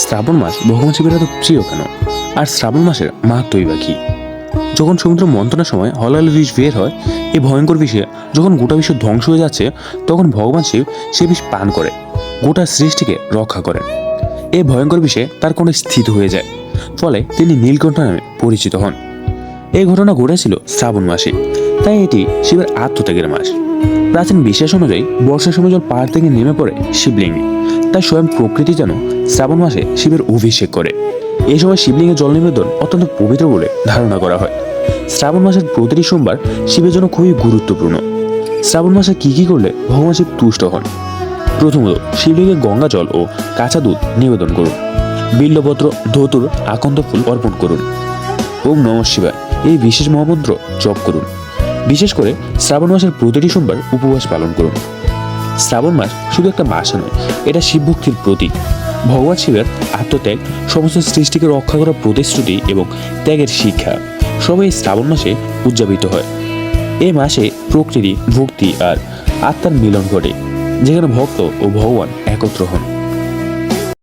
শ্রাবণ মাস ভগবান শিবের এত প্রিয় কেন? আর শ্রাবণ মাসের মাহাত্মই বা কি? যখন সমুদ্র মন্থনের সময় হলাল বিষ বের হয় এই ভয়ঙ্কর বিষে যখন গোটা বিশ্ব ধ্বংস হয়ে যাচ্ছে, তখন ভগবান শিব সে বিষ পান করে, গোটা সৃষ্টিকে রক্ষা করেন। এই ভয়ঙ্কর বিষে তার কোনো স্থিত হয়ে যায়। ফলে তিনি নীলকণ্ঠ নামে পরিচিত হন। এই ঘটনা ঘটেছিল শ্রাবণ মাসে। তাই এটি শিবের আত্মত্যাগের মাস। প্রাচীন বিশ্বাস অনুযায়ী বর্ষার সময় জল পাহাড় থেকে নেমে পড়ে শিবলিঙ্গে। তাই স্বয়ং প্রকৃতি যেন শ্রাবণ মাসে শিবের অভিষেক করে। এই সময় শিবলিঙ্গে জল নিবেদন অত্যন্ত পবিত্র বলে ধারণা করা হয়। শ্রাবণ মাসের প্রতিটি সোমবার শিবের জন্য খুবই গুরুত্বপূর্ণ। শ্রাবণ মাসে কি কি করলে ভগবান শিব তুষ্ট হন? প্রথমত, শিবলিঙ্গে গঙ্গা জল ও কাঁচা দুধ নিবেদন করুন। বিল্লপত্র, ধতুর, আকন্দ ফুল অর্পণ করুন। ওম নম শিবায়। এই বিশেষ মহামন্ত্র জপ করুন। বিশেষ করে শ্রাবণ মাসের প্রতিটি সোমবার উপবাস পালন করুন। শ্রাবণ মাস শুধু একটা মাস নয়, এটা শিবভক্তির প্রতীক। ভগবান শিবের আত্মত্যাগ, সমস্ত সৃষ্টিকে রক্ষা করার প্রতিশ্রুতি এবং ত্যাগের শিক্ষা সবাই শ্রাবণ মাসে উদযাপিত হয়। এই মাসে প্রকৃতি, ভক্তি আর আত্মার মিলন ঘটে, যেখানে ভক্ত ও ভগবান একত্র হন।